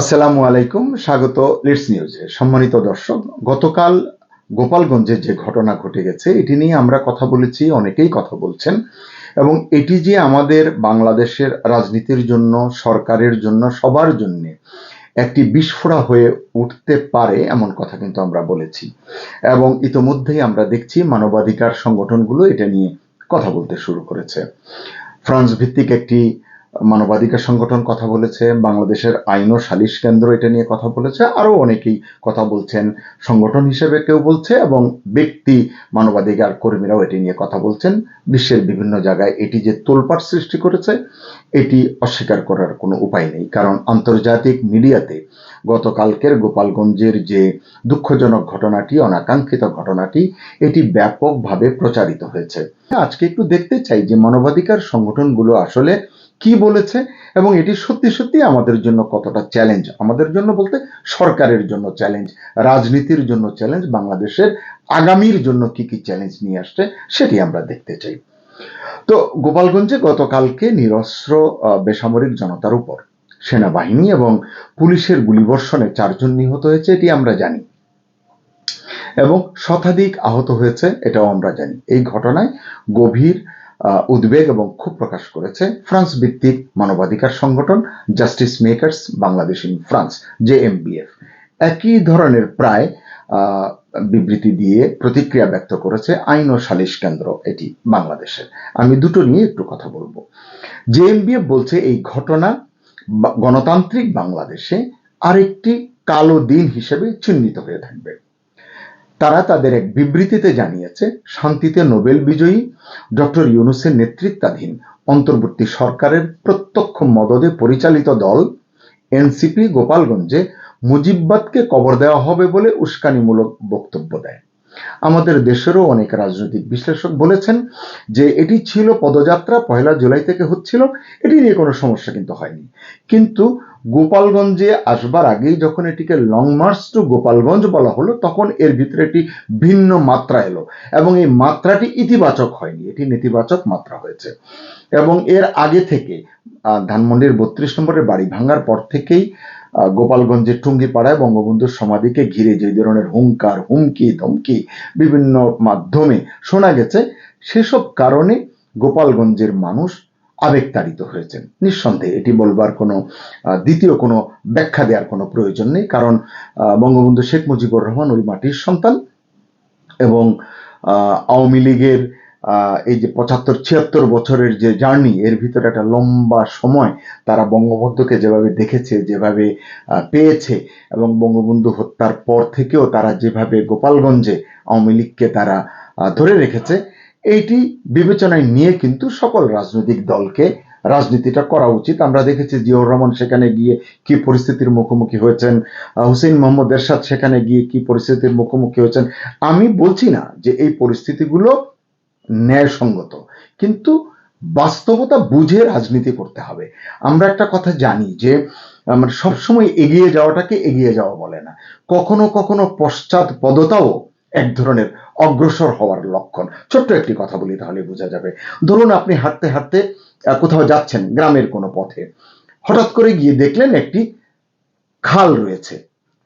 আসসালামু আলাইকুম, স্বাগত লিডস নিউজে সম্মানিত দর্শক, গতকাল গোপালগঞ্জে যে ঘটনা ঘটে গেছে, এটি নিয়ে আমরা কথা বলেছি, অনেকেই কথা বলছেন। এবং এটি যে আমাদের বাংলাদেশের রাজনীতির জন্য, সরকারের জন্য, সবার জন্য একটি বিস্ফোরা হয়ে উঠতে পারে, এমন কথা কিন্তু আমরা বলেছি। এবং ইতোমধ্যেই আমরা দেখছি মানবাধিকার সংগঠনগুলো এটা নিয়ে কথা বলতে শুরু করেছে। ফ্রান্স ভিত্তিক একটি মানবাধিকার সংগঠন কথা বলেছে, বাংলাদেশের আইন ও সালিশ কেন্দ্র এটা নিয়ে কথা বলেছে, আরও অনেকেই কথা বলছেন। সংগঠন হিসেবে কেউ বলছে এবং ব্যক্তি, মানবাধিকার কর্মীরাও এটি নিয়ে কথা বলছেন। বিশ্বের বিভিন্ন জায়গায় এটি যে তোলপাট সৃষ্টি করেছে, এটি অস্বীকার করার কোনো উপায় নেই। কারণ আন্তর্জাতিক মিডিয়াতে গতকালকের গোপালগঞ্জের যে দুঃখজনক ঘটনাটি, অনাকাঙ্ক্ষিত ঘটনাটি, এটি ব্যাপকভাবে প্রচারিত হয়েছে। আজকে একটু দেখতে চাই যে মানবাধিকার সংগঠনগুলো আসলে কি বলেছে এবং এটি সত্যি সত্যি আমাদের জন্য কতটা চ্যালেঞ্জ আমাদের জন্য বলতে সরকারের জন্য চ্যালেঞ্জ রাজনীতির জন্য চ্যালেঞ্জ বাংলাদেশের আগামীর জন্য কি কি চ্যালেঞ্জ নিয়ে আসছে সেটি আমরা দেখতে চাই। তো গোপালগঞ্জে গতকালকে নিরস্ত্র বেসামরিক জনতার উপর সেনাবাহিনী এবং পুলিশের গুলিবর্ষণে চারজন নিহত হয়েছে, এটি আমরা জানি। এবং শতাধিক আহত হয়েছে, এটাও আমরা জানি। এই ঘটনায় গভীর উদ্বেগ এবং ক্ষোভ প্রকাশ করেছে ফ্রান্স ভিত্তিক মানবাধিকার সংগঠন Justice Makers Bangladesh in France JMBF একই ধরনের প্রায় বিবৃতি দিয়ে প্রতিক্রিয়া ব্যক্ত করেছে আইন ও সালিশ কেন্দ্র, এটি বাংলাদেশের। আমি দুটো নিয়ে একটু কথা বলব। জেএমবিএফ বলছে এই ঘটনা গণতান্ত্রিক বাংলাদেশে আরেকটি কালো দিন হিসেবে চিহ্নিত হয়ে থাকবে। তারা তাদের এক বিবৃতিতে জানিয়েছে, শান্তিতে নোবেল বিজয়ী ডক্টর ইউনুসের নেতৃত্বাধীন অন্তর্বর্তী সরকারের প্রত্যক্ষ মদদে পরিচালিত দল এনসিপি গোপালগঞ্জে মুজিববাদকে কবর দেওয়া হবে বলে উস্কানিমূলক বক্তব্য দেয়। আমাদের দেশেরও অনেক রাজনৈতিক বিশ্লেষক বলেছেন যে এটি ছিল পদযাত্রা, পয়লা জুলাই থেকে হচ্ছিল, এটি নিয়ে কোনো সমস্যা কিন্তু হয়নি। কিন্তু গোপালগঞ্জে আসবার আগেই যখন এটিকে লং মার্চ টু গোপালগঞ্জ বলা হলো, তখন এর ভিতরে একটি ভিন্ন মাত্রা এলো এবং এই মাত্রাটি ইতিবাচক হয়নি, এটি নেতিবাচক মাত্রা হয়েছে। এবং এর আগে থেকে ধানমন্ডির বত্রিশ নম্বরের বাড়ি ভাঙার পর থেকেই গোপালগঞ্জের টুঙ্গিপাড়ায় বঙ্গবন্ধুর সমাধিকে ঘিরে যে ধরনের হুঙ্কার, হুমকি, ধমকি বিভিন্ন মাধ্যমে শোনা গেছে, সেসব কারণে গোপালগঞ্জের মানুষ আবেগতাড়িত হয়েছেন। নিঃসন্দেহে এটি বলবার কোনো দ্বিতীয় কোনো ব্যাখ্যা দেওয়ার কোনো প্রয়োজন নেই, কারণ বঙ্গবন্ধু শেখ মুজিবুর রহমান ওই মাটির সন্তান এবং আওয়ামী লীগের এই যে পঁচাত্তর, ছিয়াত্তর বছরের যে জার্নি, এর ভিতরে একটা লম্বা সময় তারা বঙ্গবন্ধুকে যেভাবে দেখেছে, যেভাবে পেয়েছে এবং বঙ্গবন্ধু হত্যার পর থেকেও তারা যেভাবে গোপালগঞ্জে আওয়ামী লীগকে তারা ধরে রেখেছে এইটি বিবেচনায় নিয়ে কিন্তু সকল রাজনৈতিক দলকে রাজনীতিটা করা উচিত। আমরা দেখেছি জিয়াউর রহমান সেখানে গিয়ে কি পরিস্থিতির মুখোমুখি হয়েছেন আহ, হুসেইন মোহাম্মদ এরশাদ সেখানে গিয়ে কি পরিস্থিতির মুখোমুখি হয়েছেন। আমি বলছি না যে এই পরিস্থিতিগুলো ন্যায়সঙ্গত কিন্তু বাস্তবতা বুঝে রাজনীতি করতে হবে। আমরা একটা কথা জানি যে আমরা সবসময় এগিয়ে যাওয়াটাকে এগিয়ে যাওয়া বলে না। কখনো কখনো পশ্চাৎ পদতাও এক ধরনের অগ্রসর হওয়ার লক্ষণ। ছোট্ট একটি কথা বলি তাহলে বোঝা যাবে। ধরুন আপনি হাঁটতে হাঁটতে কোথাও যাচ্ছেন গ্রামের কোনো পথে। হঠাৎ করে গিয়ে দেখলেন একটি খাল রয়েছে।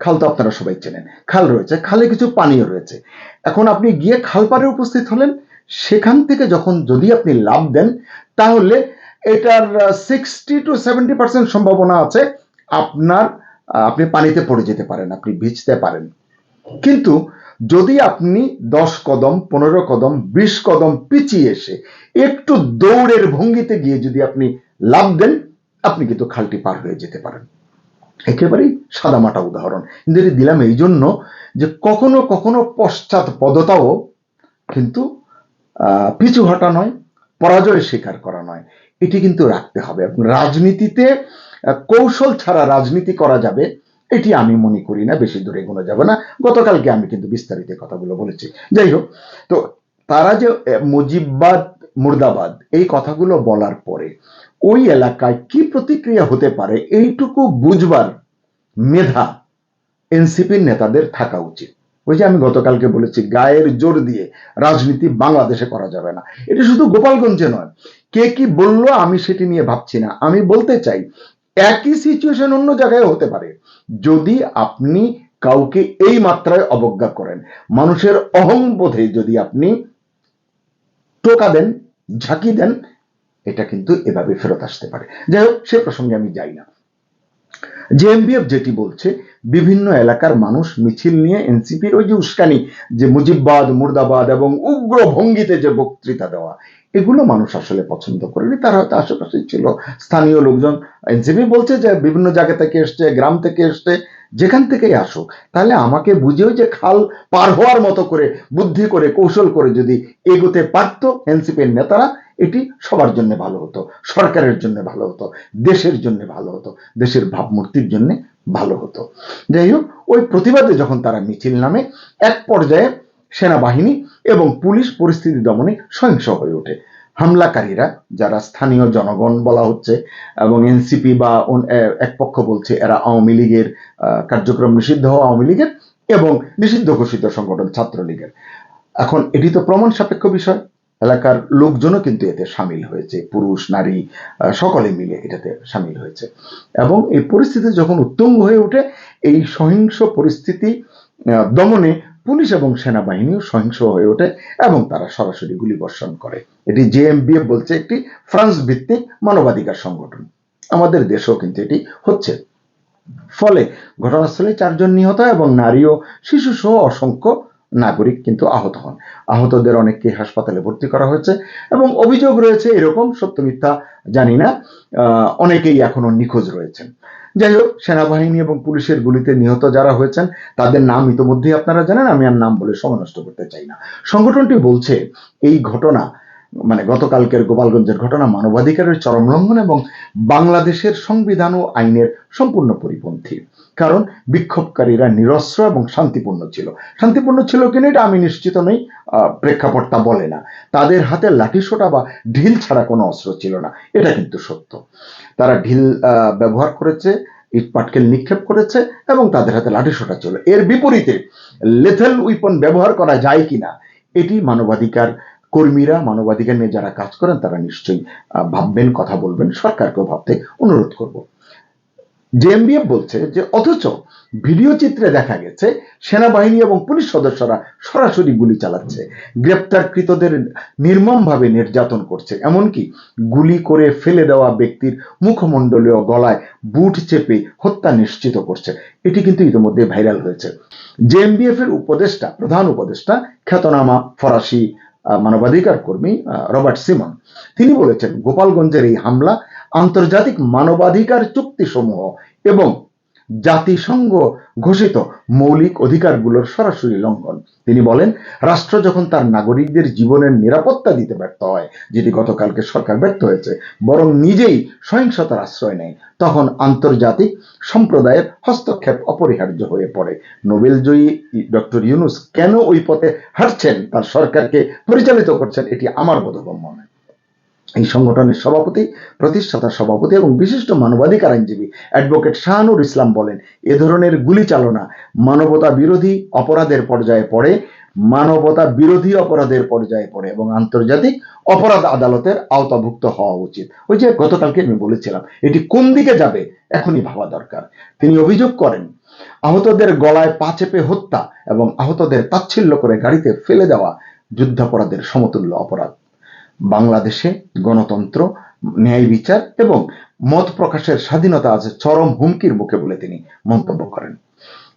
খাল তো আপনারা সবাই চেনেন। খাল রয়েছে। খালে কিছু পানীয় রয়েছে। এখন আপনি গিয়ে খাল পাড়ে উপস্থিত হলেন। সেখান থেকে যখন যদি আপনি লাভ দেন, তাহলে এটার সিক্সটি টু সেভেন্টি পার্সেন্ট সম্ভাবনা আছে আপনার আপনি পানিতে পড়ে যেতে পারেন, আপনি ভিজতে পারেন। কিন্তু যদি আপনি দশ কদম, পনেরো কদম, বিশ কদম পিছিয়ে এসে একটু দৌড়ের ভঙ্গিতে গিয়ে যদি আপনি লাভ দেন, আপনি কিন্তু খালটি পার হয়ে যেতে পারেন। একেবারেই সাদামাটা উদাহরণ। কিন্তু এটি দিলাম এই জন্য যে কখনো কখনো পশ্চাৎ পদতাও কিন্তু পিছু হটা নয় পরাজয় স্বীকার করা নয়। এটি কিন্তু রাখতে হবে। রাজনীতিতে কৌশল ছাড়া রাজনীতি করা যাবে এটি আমি মনে করি না, বেশি দূরে এগোনো যাবে না। গতকালকে আমি কিন্তু বিস্তারিত কথাগুলো বলেছি। যাই হোক, তো তারা যে মুজিববাদ, মুর্দাবাদ, এই কথাগুলো বলার পরে ওই এলাকায় কি প্রতিক্রিয়া হতে পারে এইটুকু বুঝবার মেধা এনসিপির নেতাদের থাকা উচিত। ওই যে আমি গতকালকে বলেছি, গায়ের জোর দিয়ে রাজনীতি বাংলাদেশে করা যাবে না। এটা শুধু গোপালগঞ্জে নয়। কে কি বলল আমি সেটি নিয়ে ভাবছি না। আমি বলতে চাই একই সিচুয়েশন অন্য জায়গায় হতে পারে। যদি আপনি কাউকে এই মাত্রায় অবজ্ঞা করেন, মানুষের অহংবোধে যদি আপনি টোকা দেন, ঝাঁকি দেন, এটা কিন্তু এভাবে ফেরত আসতে পারে। যাই হোক, সে প্রসঙ্গে আমি যাই না। জেএমবিএফ যেটি বলছে, বিভিন্ন এলাকার মানুষ মিছিল নিয়ে এনসিপির ওই যে উস্কানি, যে মুজিববাদ, মুর্দাবাদ এবং উগ্র ভঙ্গিতে যে বক্তৃতা দেওয়া, এগুলো মানুষ আসলে পছন্দ করেনি। তার হয়তো আশেপাশে ছিল। স্থানীয় লোকজন, এনসিপি বলছে যে বিভিন্ন জায়গা থেকে এসছে, গ্রাম থেকে এসছে, যেখান থেকেই আসুক, তাহলে আমাকে বুঝেও যে খাল পার হওয়ার মতো করে, বুদ্ধি করে, কৌশল করে যদি এগোতে পারতো এনসিপির নেতারা এটি সবার জন্য ভালো হতো, সরকারের জন্য ভালো হতো, দেশের জন্য ভালো হতো, দেশের ভাবমূর্তির জন্য ভালো হতো। যাই হোক ওই প্রতিবাদে যখন তারা মিছিল নামে, এক পর্যায়ে সেনাবাহিনী এবং পুলিশ পরিস্থিতি দমনে সহিংস হয়ে ওঠে। হামলাকারীরা, যারা স্থানীয় জনগণ বলা হচ্ছে, এবং এনসিপি বা এক পক্ষ বলছে এরা আওয়ামী লীগের কার্যক্রম নিষিদ্ধ হওয়া আওয়ামী লীগের এবং নিষিদ্ধ ঘোষিত সংগঠন ছাত্রলীগের। এখন এটি তো প্রমাণ সাপেক্ষ বিষয়। এলাকার লোকজনও কিন্তু এতে সামিল হয়েছে। পুরুষ, নারী সকলে মিলে এটাতে সামিল হয়েছে। এবং এই পরিস্থিতি যখন উত্তুঙ্গ হয়ে ওঠে, এই সহিংস পরিস্থিতি দমনে পুলিশ এবং সেনাবাহিনীও সহিংস হয়ে ওঠে এবং তারা সরাসরি গুলি বর্ষণ করে। এটি জেএমবিএফ বলছে একটি ফ্রান্স ভিত্তিক মানবাধিকার সংগঠন। আমাদের দেশেও কিন্তু এটি হচ্ছে। ফলে ঘটনাস্থলে চারজন নিহত এবং নারী ও শিশু সহ অসংখ্য নাগরিক কিন্তু আহত হন। আহতদের অনেককে হাসপাতালে ভর্তি করা হয়েছে এবং অভিযোগ রয়েছে এরকম, সত্য মিথ্যা জানি না অনেকেই এখনও নিখোঁজ রয়েছেন। যাই হোক, সেনাবাহিনী এবং পুলিশের গুলিতে নিহত যারা হয়েছেন, তাদের নাম ইতোমধ্যেই আপনারা জানেন, আমি আর নাম বলে সময় নষ্ট করতে চাই না। সংগঠনটি বলছে, এই ঘটনা মানে গতকালকের গোপালগঞ্জের ঘটনা মানবাধিকারের চরম লঙ্ঘন এবং বাংলাদেশের সংবিধান ও আইনের সম্পূর্ণ পরিপন্থী। কারণ বিক্ষোভকারীরা নিরস্ত্র এবং শান্তিপূর্ণ ছিল। শান্তিপূর্ণ ছিল কিনা এটা আমি নিশ্চিত নই আহ, প্রেক্ষাপট তা বলে না। তাদের হাতে লাঠিসোঁটা বা ঢিল ছাড়া কোনো অস্ত্র ছিল না এটা কিন্তু সত্য। তারা ঢিল ব্যবহার করেছে ইট পাটকেল নিক্ষেপ করেছে এবং তাদের হাতে লাঠিসোঁটা ছিল। এর বিপরীতে লেথেল উইপন ব্যবহার করা যায় কিনা এটি মানবাধিকার কর্মীরা মানবাধিকার নিয়ে যারা কাজ করেন তারা নিশ্চয়ই ভাববেন কথা বলবেন সরকারকেও ভাবতে অনুরোধ করব। জেএমবিএফ বলছে যে অথচ ভিডিও চিত্রে দেখা গেছে সেনাবাহিনী এবং পুলিশ সদস্যরা সরাসরি গুলি চালাচ্ছে। গ্রেপ্তারকৃতদের নির্মমভাবে নির্যাতন করছে। এমনকি গুলি করে ফেলে দেওয়া ব্যক্তির মুখমণ্ডলীয় গলায় বুট চেপে হত্যা নিশ্চিত করছে। এটি কিন্তু ইতিমধ্যে ভাইরাল হয়েছে। জেএমবিএফ এর উপদেষ্টা, প্রধান উপদেষ্টা, খ্যাতনামা ফরাসি মানবাধিকার কর্মী রবার্ট সিমন। তিনি বলেছেন, গোপালগঞ্জের এই হামলা আন্তর্জাতিক মানবাধিকার চুক্তিসমূহ এবং জাতিসংঘ ঘোষিত মৌলিক অধিকারগুলোর সরাসরি লঙ্ঘন। তিনি বলেন, রাষ্ট্র যখন তার নাগরিকদের জীবনের নিরাপত্তা দিতে ব্যর্থ হয়, যেটি গতকালকে সরকার ব্যর্থ হয়েছে, বরং নিজেই সহিংসতার আশ্রয় নেয়, তখন আন্তর্জাতিক সম্প্রদায়ের হস্তক্ষেপ অপরিহার্য হয়ে পড়ে। নোবেলজয়ী ডক্টর ইউনুস কেন ওই পথে হাঁটছেন, তার সরকারকে পরিচালিত করছেন, এটি আমার বোধগম্য নয়। এই সংগঠনের সভাপতি, প্রতিষ্ঠাতা সভাপতি এবং বিশিষ্ট মানবাধিকার আইনজীবী অ্যাডভোকেট শাহানুর ইসলাম বলেন, এ ধরনের গুলি চালনা মানবতা বিরোধী অপরাধের পর্যায়ে পড়ে, মানবতা বিরোধী অপরাধের পর্যায়ে পড়ে এবং আন্তর্জাতিক অপরাধ আদালতের আওতাভুক্ত হওয়া উচিত। ওই যে গতকালকে আমি বলেছিলাম, এটি কোন দিকে যাবে এখনই ভাবা দরকার। তিনি অভিযোগ করেন, আহতদের গলায় পা চেপে হত্যা এবং আহতদের তাচ্ছিল্য করে গাড়িতে ফেলে দেওয়া যুদ্ধাপরাধের সমতুল্য অপরাধ। বাংলাদেশে গণতন্ত্র, ন্যায় বিচার এবং মত প্রকাশের স্বাধীনতা আছে চরম হুমকির মুখে বলে তিনি মন্তব্য করেন।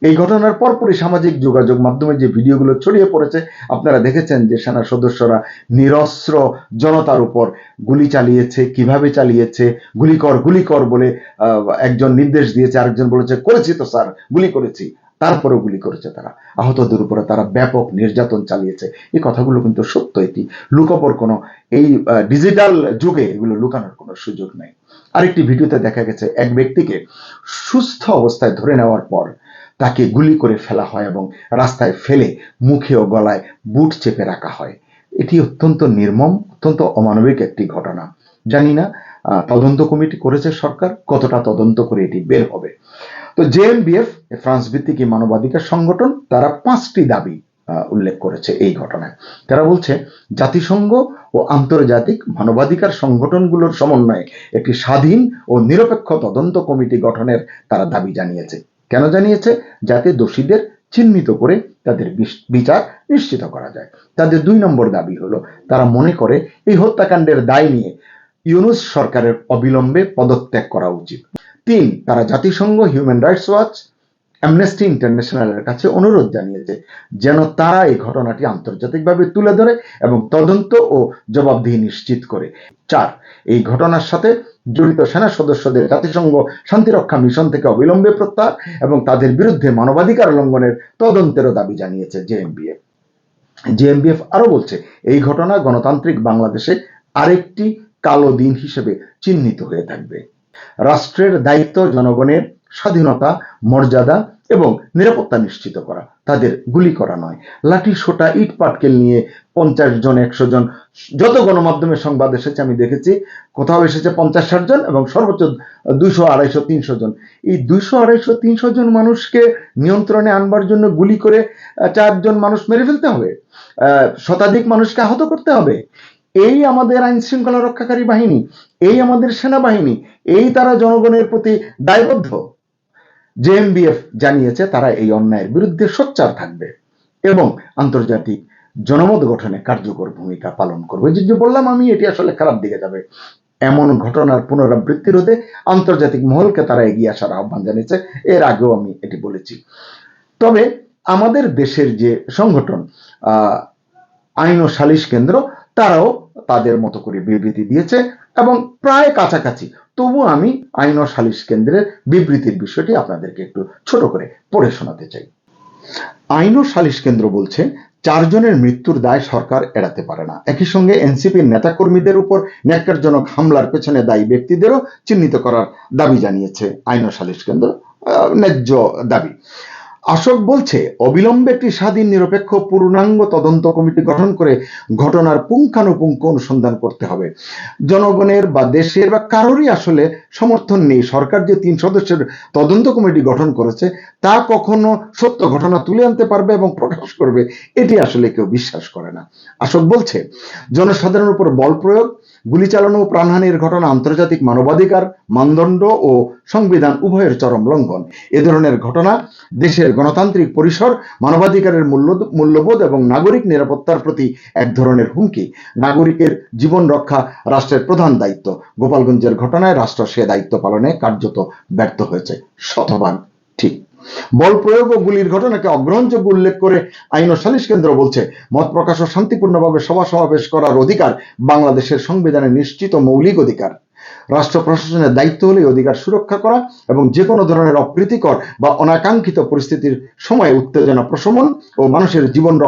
এই ঘটনার পরপরই সামাজিক যোগাযোগ মাধ্যমে যে ভিডিওগুলো ছড়িয়ে পড়েছে, আপনারা দেখেছেন যে সেনা সদস্যরা নিরস্ত্র জনতার উপর গুলি চালিয়েছে, কীভাবে চালিয়েছে, গুলি কর গুলি কর বলে একজন নির্দেশ দিয়েছে, আরেকজন বলেছে, করেছি তো স্যার, গুলি করেছি। তারপরেও গুলি করেছে তারা। আহতদের উপরে তারা ব্যাপক নির্যাতন চালিয়েছে। এই কথাগুলো কিন্তু সত্য এটি। লুকোপর কোনো এই ডিজিটাল যুগে এগুলো লুকানোর কোনো সুযোগ নেই। আরেকটি ভিডিওতে দেখা গেছে, এক ব্যক্তিকে সুস্থ অবস্থায় ধরে নেওয়ার পর তাকে গুলি করে ফেলা হয় এবং রাস্তায় ফেলে মুখে ও গলায় বুট চেপে রাখা হয়। এটি অত্যন্ত নির্মম, অত্যন্ত অমানবিক একটি ঘটনা। জানি না তদন্ত কমিটি করেছে সরকার, কতটা তদন্ত করে এটি বের হবে। তো জেএমবিএফ ফ্রান্স ভিত্তিক মানবাধিকার সংগঠন, তারা পাঁচটি দাবি উল্লেখ করেছে এই ঘটনায়। তারা বলছে, জাতিসংঘ ও আন্তর্জাতিক মানবাধিকার সংগঠনগুলোর সমন্বয়ে একটি স্বাধীন ও নিরপেক্ষ তদন্ত কমিটি গঠনের তারা দাবি জানিয়েছে। কেন জানিয়েছে? যাতে দোষীদের চিহ্নিত করে তাদের বিচার নিশ্চিত করা যায়। তাদের দুই নম্বর দাবি হলো, তারা মনে করে এই হত্যাকাণ্ডের দায় নিয়ে ইউনুস সরকারের অবিলম্বে পদত্যাগ করা উচিত। তিন, তারা জাতিসংঘ হিউম্যান রাইটস ওয়াচ অ্যামনেস্টি ইন্টারন্যাশনালের কাছে অনুরোধ জানিয়েছে যেন তারা এই ঘটনাটি আন্তর্জাতিকভাবে তুলে ধরে এবং তদন্ত ও জবাবদিহি নিশ্চিত করে। চার, এই ঘটনার সাথে জড়িত সেনা সদস্যদের জাতিসংঘ শান্তিরক্ষা মিশন থেকে অবিলম্বে প্রত্যাহার এবং তাদের বিরুদ্ধে মানবাধিকার লঙ্ঘনের তদন্তেরও দাবি জানিয়েছে জেএমবিএফ জেএমবিএফ আরও বলছে, এই ঘটনা গণতান্ত্রিক বাংলাদেশে আরেকটি কালো দিন হিসেবে চিহ্নিত হয়ে থাকবে। রাষ্ট্রের দায়িত্ব জনগণের স্বাধীনতা, মর্যাদা এবং নিরাপত্তা নিশ্চিত করা। তাদের গুলি করা নয়। লাঠি, সোটা, ইট, পাটকেল নিয়ে পঞ্চাশ জন, একশো জন, যত গণমাধ্যমে সংবাদ এসেছে আমি দেখেছি, কোথাও এসেছে পঞ্চাশ ষাট জন এবং সর্বোচ্চ দুইশো, আড়াইশো, তিনশো জন। এই দুইশো, আড়াইশো, তিনশো জন মানুষকে নিয়ন্ত্রণে আনবার জন্য গুলি করে চারজন মানুষ মেরে ফেলতে হবে। শতাধিক মানুষকে আহত করতে হবে। এই আমাদের আইন শৃঙ্খলা রক্ষাকারী বাহিনী, এই আমাদের সেনাবাহিনী, এই তারা জনগণের প্রতি দায়বদ্ধ। জেএমবিএফ জানিয়েছে তারা এই অন্যায়ের বিরুদ্ধে সোচ্চার থাকবে এবং আন্তর্জাতিক জনমত গঠনে কার্যকর ভূমিকা পালন করবে। যে যে বললাম আমি, এটি আসলে খারাপ দিকে যাবে। এমন ঘটনার পুনরাবৃত্তি রোধে আন্তর্জাতিক মহলকে তারা এগিয়ে আসার আহ্বান জানিয়েছে। এর আগেও আমি এটি বলেছি। তবে আমাদের দেশের যে সংগঠন আইন ও সালিশ কেন্দ্র, তারাও তাদের মতো করে বিবৃতি দিয়েছে এবং প্রায় কাছাকাছি। তবু আমি আইন ও সালিশ কেন্দ্রের বিবৃতির বিষয়টি আপনাদেরকে একটু ছোট করে পড়ে শোনাতে চাই। আইন ও সালিশ কেন্দ্র বলছে, চারজনের মৃত্যুর দায় সরকার এড়াতে পারে না। একই সঙ্গে এনসিপির নেতাকর্মীদের উপর ন্যাক্কারজনক হামলার পেছনে দায়ী ব্যক্তিদেরও চিহ্নিত করার দাবি জানিয়েছে আইন ও সালিশ কেন্দ্র ন্যায্য দাবি। আশোক বলছে, অবিলম্বে একটি স্বাধীন, নিরপেক্ষ, পূর্ণাঙ্গ তদন্ত কমিটি গঠন করে ঘটনার পুঙ্খানুপুঙ্খ অনুসন্ধান করতে হবে। জনগণের বা দেশের বা কারোরই আসলে সমর্থন নেই। সরকার যে তিন সদস্যের তদন্ত কমিটি গঠন করেছে, তা কখনো সত্য ঘটনা তুলে আনতে পারবে এবং প্রকাশ করবে, এটি আসলে কেউ বিশ্বাস করে না। আশোক বলছে, জনসাধারণের উপর বল প্রয়োগ, গুলি চালানো ও প্রাণহানির ঘটনা আন্তর্জাতিক মানবাধিকার, মানদণ্ড ও সংবিধান উভয়ের চরম লঙ্ঘন। এ ধরনের ঘটনা দেশের গণতান্ত্রিক পরিসর, মানবাধিকারের মূল্য, মূল্যবোধ এবং নাগরিক নিরাপত্তার প্রতি এক ধরনের হুমকি। নাগরিকের জীবন রক্ষা রাষ্ট্রের প্রধান দায়িত্ব। গোপালগঞ্জের ঘটনায় রাষ্ট্র সে দায়িত্ব পালনে কার্যত ব্যর্থ হয়েছে। শতভাগ ঠিক। বল প্রয়োগ ও গুলির ঘটনাকে অগ্রহণযোগ্য উল্লেখ করে আইন ও সালিশ কেন্দ্র বলছে, মত প্রকাশ ও শান্তিপূর্ণভাবে সভা সমাবেশ করার অধিকার বাংলাদেশের সংবিধানে নিশ্চিত মৌলিক অধিকার। রাষ্ট্র প্রশাসনের দায়িত্ব হলে অধিকার সুরক্ষা করা এবং যে কোনো ধরনের অপ্রীতিকর বা অনাকাঙ্ক্ষিত পরিস্থিতির সময় উত্তেজনা প্রশমন ও মানুষের জীবন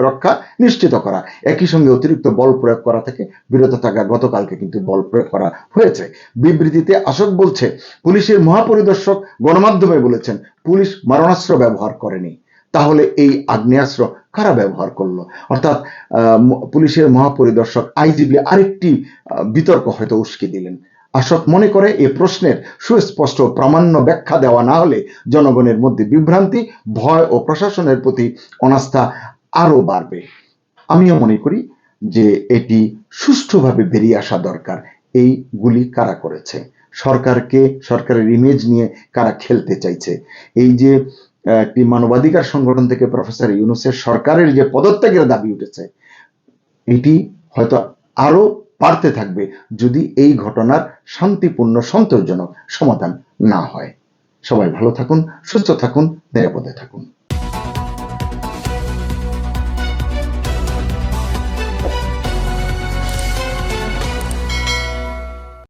রক্ষা নিশ্চিত করা। একই সঙ্গে অতিরিক্ত বল প্রয়োগ করা থেকে বিরত থাকা গতকালকে কিন্তু বল প্রয়োগ করা হয়েছে। বিবৃতিতে আশোক বলছে, পুলিশের মহাপরিদর্শক গণমাধ্যমে বলেছেন, পুলিশ মারণাস্ত্র ব্যবহার করেনি। তাহলে এই আগ্নেয়াস্ত্র কারা ব্যবহার করল? অর্থাৎ পুলিশের মহাপরিদর্শক আইজিবি আরেকটি বিতর্ক হয়তো উস্কে দিলেন। আশোক মনে করে এ প্রশ্নের সুস্পষ্ট প্রামাণ্য ব্যাখ্যা দেওয়া না হলে জনগণের মধ্যে বিভ্রান্তি, ভয় ও প্রশাসনের প্রতি অনাস্থা আরও বাড়বে। আমিও মনে করি যে এটি সুষ্ঠুভাবে বেরিয়ে আসা দরকার। এই গুলি কারা করেছে? সরকারকে, সরকারের ইমেজ নিয়ে কারা খেলতে চাইছে? এই যে একটি মানবাধিকার সংগঠন থেকে প্রফেসর ইউনুসের সরকারের যে পদত্যাগের দাবি উঠেছে, এটি হয়তো আরও বাড়তে থাকবে যদি এই ঘটনার শান্তিপূর্ণ সন্তোষজনক সমাধান না হয়। সবাই ভালো থাকুন, সুস্থ থাকুন, নিরাপদে থাকুন।